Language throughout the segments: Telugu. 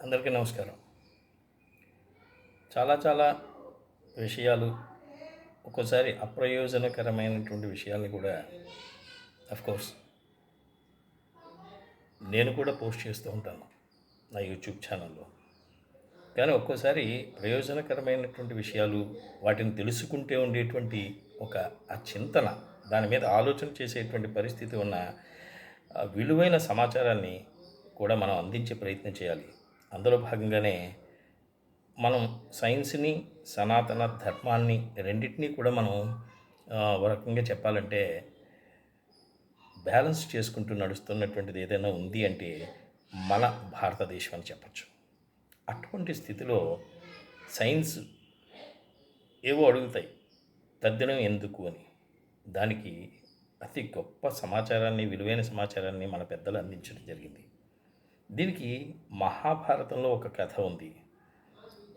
అందరికీ నమస్కారం. చాలా చాలా విషయాలు ఒక్కోసారి అప్రయోజనకరమైనటువంటి విషయాల్ని కూడా కోర్స్ నేను కూడా పోస్ట్ చేస్తూ ఉంటాను నా యూట్యూబ్ ఛానల్లో. కానీ ఒక్కోసారి ప్రయోజనకరమైనటువంటి విషయాలు వాటిని తెలుసుకుంటే ఉండేటువంటి ఒక ఆ చింతన దాని మీద ఆలోచన చేసేటువంటి పరిస్థితి ఉన్న విలువైన సమాచారాన్ని కూడా మనం అందించే ప్రయత్నం చేయాలి. అందులో భాగంగానే మనం సైన్స్ని సనాతన ధర్మాన్ని రెండింటినీ కూడా మనం ఒక రకంగా చెప్పాలంటే బ్యాలెన్స్ చేసుకుంటూ నడుస్తున్నటువంటిది ఏదైనా ఉంది అంటే మన భారతదేశం అని చెప్పచ్చు. అటువంటి స్థితిలో సైన్స్ ఏవో అడుగుతాయి తద్దినం ఎందుకు అని. దానికి అతి గొప్ప సమాచారాన్ని విలువైన సమాచారాన్ని మన పెద్దలు అందించడం జరిగింది. దీనికి మహాభారతంలో ఒక కథ ఉంది.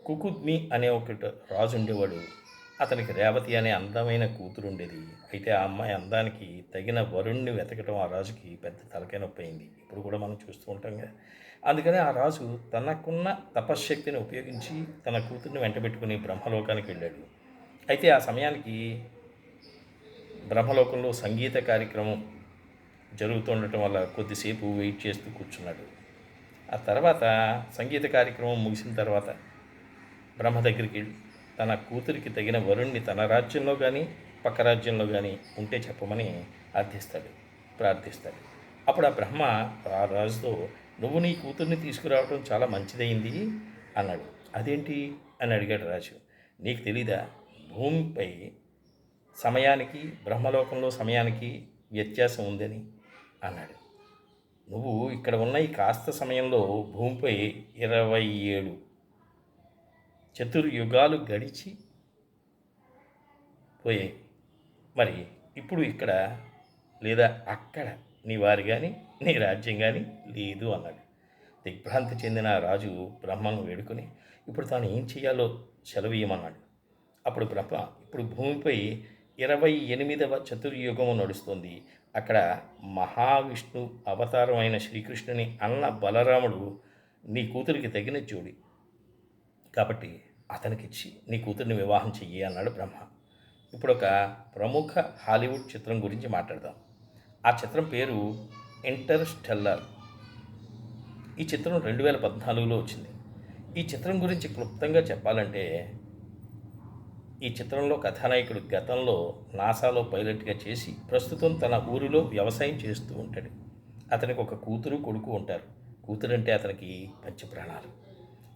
కుకుద్మి అనే ఒక రాజు ఉండేవాడు. అతనికి రేవతి అనే అందమైన కూతురు ఉండేది. అయితే ఆ అమ్మాయి అందానికి తగిన వరుణ్ణి వెతకటం ఆ రాజుకి పెద్ద తలకాయ నొప్పి ఇప్పుడు కూడా మనం చూస్తూ ఉంటాం కదా. అందుకని ఆ రాజు తనకున్న తపశ్శక్తిని ఉపయోగించి తన కూతుర్ని వెంటబెట్టుకుని బ్రహ్మలోకానికి వెళ్ళాడు. అయితే ఆ సమయానికి బ్రహ్మలోకంలో సంగీత కార్యక్రమం జరుగుతుండటం వల్ల కొద్దిసేపు వెయిట్ చేస్తూ కూర్చున్నాడు. ఆ తర్వాత సంగీత కార్యక్రమం ముగిసిన తర్వాత బ్రహ్మ దగ్గరికి వెళ్ళి తన కూతురికి తగిన వరుణ్ణి తన రాజ్యంలో కానీ పక్క రాజ్యంలో కానీ ఉంటే చెప్పమని అర్థిస్తాడు ప్రార్థిస్తాడు. అప్పుడు ఆ బ్రహ్మ ఆ రాజుతో నువ్వు నీ కూతుర్ని తీసుకురావడం చాలా మంచిదైంది అన్నాడు. అదేంటి? అని అడిగాడు రాజు. నీకు తెలీదా? భూమిపై సమయానికి బ్రహ్మలోకంలో సమయానికి వ్యత్యాసం ఉందని అన్నాడు. నువ్వు ఇక్కడ ఉన్న ఈ కాస్త సమయంలో భూమిపై ఇరవై ఏడు చతుర్యుగాలు గడిచి పోయాయి. మరి ఇప్పుడు ఇక్కడ లేదా అక్కడ నీ వారి కానీ నీ రాజ్యం కానీ లేదు అన్నాడు. దిగ్భ్రాంతి చెందిన ఆ రాజు బ్రహ్మను వేడుకొని ఇప్పుడు తాను ఏం చేయాలో సెలవీయమన్నాడు అప్పుడు బ్రహ్మ ఇప్పుడు భూమిపై ఇరవై ఎనిమిదవ చతుర్యుగము నడుస్తుంది. అక్కడ మహావిష్ణు అవతారం అయిన శ్రీకృష్ణుని అన్న బలరాముడు నీ కూతురికి తగిన జోడి. కాబట్టి అతనికిచ్చి నీ కూతుర్ని వివాహం చెయ్యి అన్నాడు బ్రహ్మ. ఇప్పుడు ఒక ప్రముఖ హాలీవుడ్ చిత్రం గురించి మాట్లాడదాం. ఆ చిత్రం పేరు ఇంటర్స్టెల్లర్. ఈ చిత్రం రెండు వేల పద్నాలుగులో వచ్చింది. ఈ చిత్రం గురించి క్లుప్తంగా చెప్పాలంటే ఈ చిత్రంలో కథానాయకుడు గతంలో నాసాలో పైలట్గా చేసి ప్రస్తుతం తన ఊరిలో వ్యవసాయం చేస్తూ ఉంటాడు. అతనికి ఒక కూతురు కొడుకు ఉంటారు. కూతురు అంటే అతనికి మంచి ప్రాణాలు.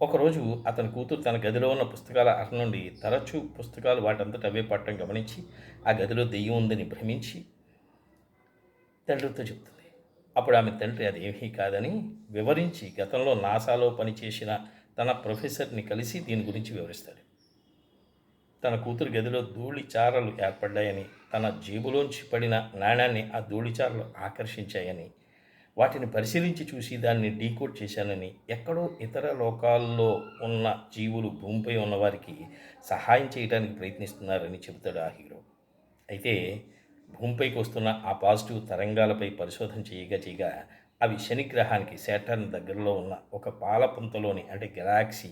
ఒకరోజు అతని కూతురు తన గదిలో ఉన్న పుస్తకాల అర నుండి తరచూ పుస్తకాలు వాటంతట అవే పట్టడం గమనించి ఆ గదిలో దెయ్యం ఉందని భ్రమించి తండ్రితో చెప్తుంది అప్పుడు ఆమె తండ్రి అది ఏమీ కాదని వివరించి గతంలో నాసాలో పనిచేసిన తన ప్రొఫెసర్ని కలిసి దీని గురించి వివరిస్తాడు. తన కూతురు గదిలో ధూళి చారలు ఏర్పడ్డాయని తన జేబులోంచి పడిన నాణ్యాన్ని ఆ ధూళిచారలు ఆకర్షించాయని వాటిని పరిశీలించి చూసి దాన్ని డీకోడ్ చేశానని ఎక్కడో ఇతర లోకాల్లో ఉన్న జీవులు భూమిపై ఉన్నవారికి సహాయం చేయడానికి ప్రయత్నిస్తున్నారని చెబుతాడు ఆ హీరో. అయితే భూమిపైకి వస్తున్న ఆ పాజిటివ్ తరంగాలపై పరిశోధన చేయగా చేయగా అవి శనిగ్రహానికి శాటర్న్ దగ్గరలో ఉన్న ఒక పాలపుంతలోని అంటే గెలాక్సీ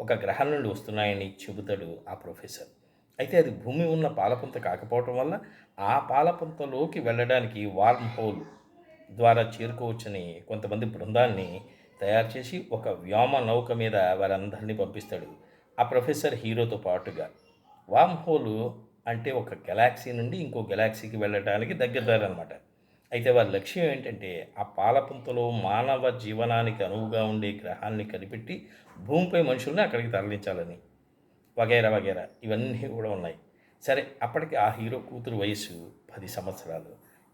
ఒక గ్రహం నుండి వస్తున్నాయని చెబుతాడు ఆ ప్రొఫెసర్. అయితే అది భూమి ఉన్న పాలపుంత కాకపోవటం వల్ల ఆ పాలపుంతలోకి వెళ్ళడానికి వార్మ్ హోల్ ద్వారా చేరుకోవచ్చని కొంతమంది బృందాన్ని తయారు చేసి ఒక వ్యోమ నౌక మీద వారందరినీ పంపిస్తాడు ఆ ప్రొఫెసర్ హీరోతో పాటుగా. వామ్ హోల్ అంటే ఒక గెలాక్సీ నుండి ఇంకో గెలాక్సీకి వెళ్ళడానికి దగ్గరదారనమాట అయితే వారి లక్ష్యం ఏంటంటే ఆ పాలపుంతలో మానవ జీవనానికి అనువుగా ఉండే గ్రహాన్ని కనిపెట్టి భూమిపై మనుషుల్ని అక్కడికి తరలించాలని. వగైరా వగైరా ఇవన్నీ కూడా ఉన్నాయి. సరే అప్పటికి ఆ హీరో కూతురు వయసు పది సంవత్సరాలు.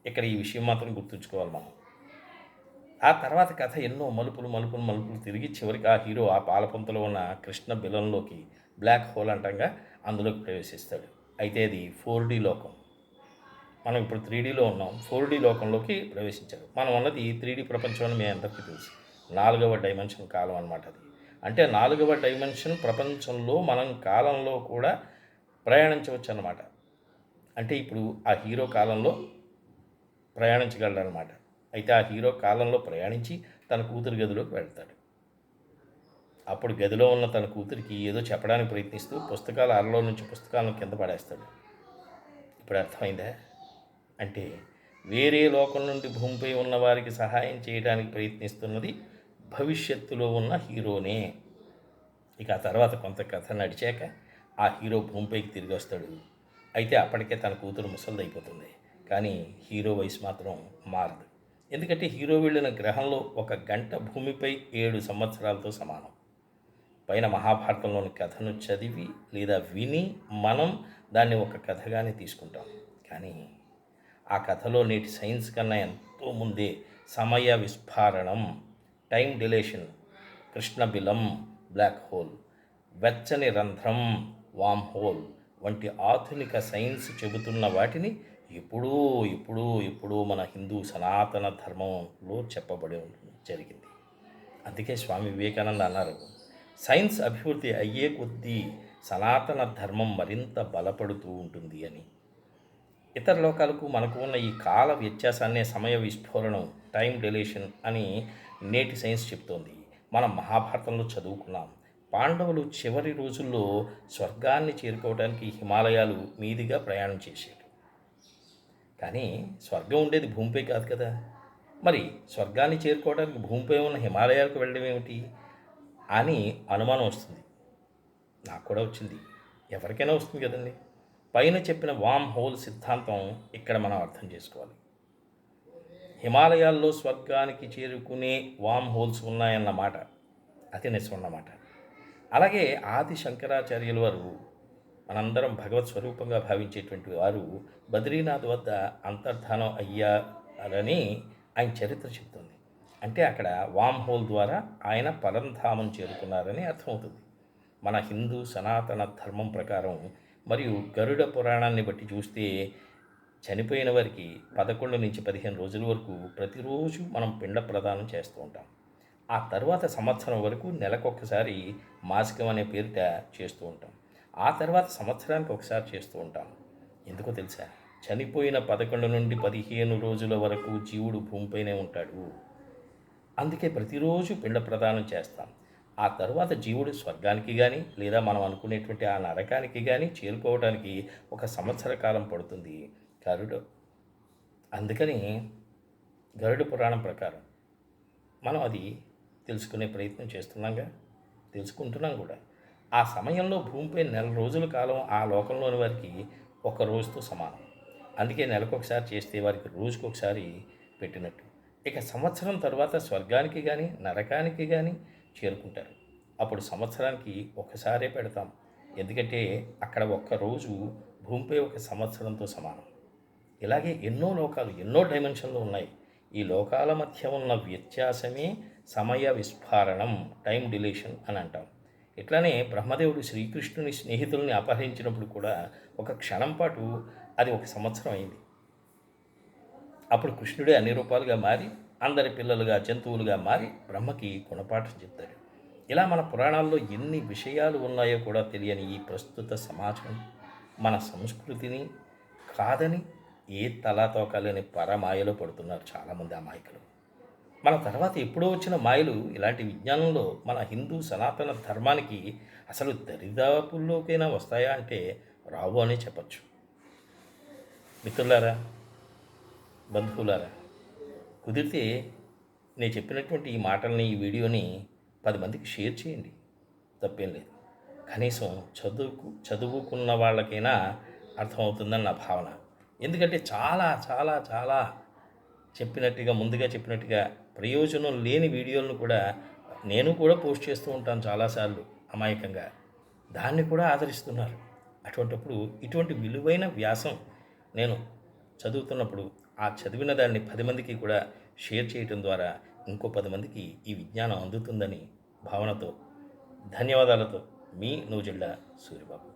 ఇక్కడ ఈ విషయం మాత్రం గుర్తుంచుకోవాలి మనం. ఆ తర్వాత కథ ఎన్నో మలుపులు మలుపులు మలుపులు తిరిగి చివరికి ఆ హీరో ఆ పాలపంతలో ఉన్న కృష్ణ బిలంలోకి బ్లాక్ హోల్ అంటంగా అందులోకి ప్రవేశిస్తాడు. అయితే అది ఫోర్ డీ లోకం. మనం ఇప్పుడు త్రీ డీలో ఉన్నాం. ఫోర్ డీ లోకంలోకి ప్రవేశించాడు మనం ఉన్నది త్రీ డీ ప్రపంచం అని మీ అందరికీ తెలుసు. నాలుగవ డైమెన్షన్ కాలం అనమాట అది. అంటే నాలుగవ డైమెన్షన్ ప్రపంచంలో మనం కాలంలో కూడా ప్రయాణించవచ్చు అన్నమాట అంటే ఇప్పుడు ఆ హీరో కాలంలో ప్రయాణించగలడనమాట అయితే ఆ హీరో కాలంలో ప్రయాణించి తన కూతురు గదిలోకి వెళ్తాడు. అప్పుడు గదిలో ఉన్న తన కూతురికి ఏదో చెప్పడానికి ప్రయత్నిస్తూ పుస్తకాల అరలో నుంచి పుస్తకాలను కింద పడేస్తాడు. ఇప్పుడు అర్థమైందా? అంటే వేరే లోకం నుండి భూమిపై ఉన్న వారికి సహాయం చేయడానికి ప్రయత్నిస్తున్నది భవిష్యత్తులో ఉన్న హీరోనే. ఇక ఆ తర్వాత కొంత కథ నడిచాక ఆ హీరో భూమిపైకి తిరిగి వస్తాడు. అయితే అప్పటికే తన కూతురు ముసలిది అయిపోతుంది కానీ హీరో వయసు మాత్రం మారదు. ఎందుకంటే హీరో వెళ్ళిన గ్రహంలో ఒక గంట భూమిపై ఏడు సంవత్సరాలతో సమానం. పైన మహాభారతంలోని కథను చదివి లేదా విని మనం దాన్ని ఒక కథగానే తీసుకుంటాం. కానీ ఆ కథలో నేటి సైన్స్ కన్నా ఎంతో ముందే సమయ విస్ఫారణం టైం డిలేషన్ కృష్ణబిలం బ్లాక్ హోల్ వెచ్చని రంధ్రం వామ్ హోల్ వంటి ఆధునిక సైన్స్ చెబుతున్న వాటిని ఎప్పుడూ ఎప్పుడూ ఎప్పుడూ మన హిందూ సనాతన ధర్మంలో చెప్పబడి ఉంటుంది జరిగింది. అందుకే స్వామి వివేకానంద అన్నారు సైన్స్ అభివృద్ధి అయ్యే కొద్దీ సనాతన ధర్మం మరింత బలపడుతూ ఉంటుంది అని. ఇతర లోకాలకు మనకు ఉన్న ఈ కాల వ్యత్యాసాన్నే సమయ విస్ఫోరణం టైం డిలేషన్ అని నేటి సైన్స్ చెప్తోంది. మనం మహాభారతంలో చదువుకున్నాం. పాండవులు చివరి రోజుల్లో స్వర్గాన్ని చేరుకోవడానికి హిమాలయాలు మీదిగా ప్రయాణం చేశారు. కానీ స్వర్గం ఉండేది భూమిపై కాదు కదా. మరి స్వర్గాన్ని చేరుకోవడానికి భూమిపై ఉన్న హిమాలయాలకు వెళ్ళడం ఏమిటి? అని అనుమానం వస్తుంది. నాకు కూడా వచ్చింది. ఎవరికైనా వస్తుంది కదండి. పైన చెప్పిన వామ్ హోల్ సిద్ధాంతం ఇక్కడ మనం అర్థం చేసుకోవాలి. హిమాలయాల్లో స్వర్గానికి చేరుకునే వామ్ హోల్స్ ఉన్నాయన్నమాట. అది నిజమన్నమాట అలాగే ఆది శంకరాచార్యుల వారు మనందరం భగవత్ స్వరూపంగా భావించేటువంటి వారు బద్రీనాథ్ వద్ద అంతర్ధానం అయ్యారని ఆయన చరిత్ర చెబుతుంది అంటే అక్కడ వామ్ హోల్ ద్వారా ఆయన పరంధామం చేరుకున్నారని అర్థమవుతుంది. మన హిందూ సనాతన ధర్మం ప్రకారం మరియు గరుడ పురాణాన్ని బట్టి చూస్తే చనిపోయిన వారికి పదకొండు నుంచి పదిహేను రోజుల వరకు ప్రతిరోజు మనం పిండ ప్రదానం చేస్తూ ఉంటాం. ఆ తర్వాత సంవత్సరం వరకు నెలకొకసారి మాసికం అనే పేరిట చేస్తూ ఉంటాం. ఆ తర్వాత సంవత్సరానికి ఒకసారి చేస్తూ ఉంటాం. ఎందుకో తెలుసా? చనిపోయిన పదకొండు నుండి పదిహేను రోజుల వరకు జీవుడు భూమిపైనే ఉంటాడు. అందుకే ప్రతిరోజు పిండ ప్రదానం చేస్తాం. ఆ తర్వాత జీవుడు స్వర్గానికి కానీ లేదా మనం అనుకునేటువంటి ఆ నరకానికి కానీ చేరుకోవడానికి ఒక సంవత్సర కాలం పడుతుంది. గరుడు. అందుకని గరుడు పురాణం ప్రకారం మనం అది తెలుసుకునే ప్రయత్నం చేస్తున్నాంగా తెలుసుకుంటున్నాం కూడా. ఆ సమయంలో భూమిపై నెల రోజుల కాలం ఆ లోకంలోని వారికి ఒక రోజుతో సమానం. అందుకే నెలకొకసారి చేస్తే వారికి రోజుకొకసారి పెట్టినట్టు. ఇక సంవత్సరం తర్వాత స్వర్గానికి కానీ నరకానికి కానీ చేరుకుంటారు. అప్పుడు సంవత్సరానికి ఒకసారే పెడతాం. ఎందుకంటే అక్కడ ఒక్క రోజు భూమిపై ఒక సంవత్సరంతో సమానం. ఇలాగే ఎన్నో లోకాలు ఎన్నో డైమెన్షన్లు ఉన్నాయి. ఈ లోకాల మధ్య ఉన్న వ్యత్యాసమే సమయ విస్ఫారణం టైం డిలేషన్ అని అంటాం. ఇట్లానే బ్రహ్మదేవుడు శ్రీకృష్ణుని స్నేహితుల్ని అపహరించినప్పుడు కూడా ఒక క్షణం పాటు అది ఒక సంవత్సరం అయింది. అప్పుడు కృష్ణుడే అన్ని రూపాలుగా మారి అందరి పిల్లలుగా జంతువులుగా మారి బ్రహ్మకి గుణపాఠం చెప్తాడు. ఇలా మన పురాణాల్లో ఎన్ని విషయాలు ఉన్నాయో కూడా తెలియని ఈ ప్రస్తుత సమాజం మన సంస్కృతిని కాదని ఏ తలాతోకాలని పరమాయలో పడుతున్నారు చాలామంది అమాయకులు. మన తర్వాత ఎప్పుడో వచ్చిన మాయలు ఇలాంటి విజ్ఞానంలో మన హిందూ సనాతన ధర్మానికి అసలు దరిదాపుల్లోకైనా వస్తాయా అంటే రావు అనే చెప్పచ్చు. మిత్రులారా బంధువులారా కుదిరితే నేను చెప్పినటువంటి ఈ మాటల్ని ఈ వీడియోని పది మందికి షేర్ చేయండి. తప్పేం లేదు. కనీసం చదువుకు చదువుకున్న వాళ్ళకైనా అర్థమవుతుందని నా భావన. ఎందుకంటే చాలా చాలా చాలా చెప్పినట్టుగా ముందుగా చెప్పినట్టుగా ప్రయోజనం లేని వీడియోలను కూడా నేను కూడా పోస్ట్ చేస్తూ ఉంటాను చాలాసార్లు అమాయకంగా. దాన్ని కూడా ఆదరిస్తున్నారు. అటువంటిప్పుడు ఇటువంటి విలువైన వ్యాసం నేను చదువుతున్నప్పుడు ఆ చదివిన దాన్ని పది మందికి కూడా షేర్ చేయటం ద్వారా ఇంకో పది మందికి ఈ విజ్ఞానం అందుతుందని భావనతో ధన్యవాదాలతో మీ నూజిళ్ళ సూర్యబాబు.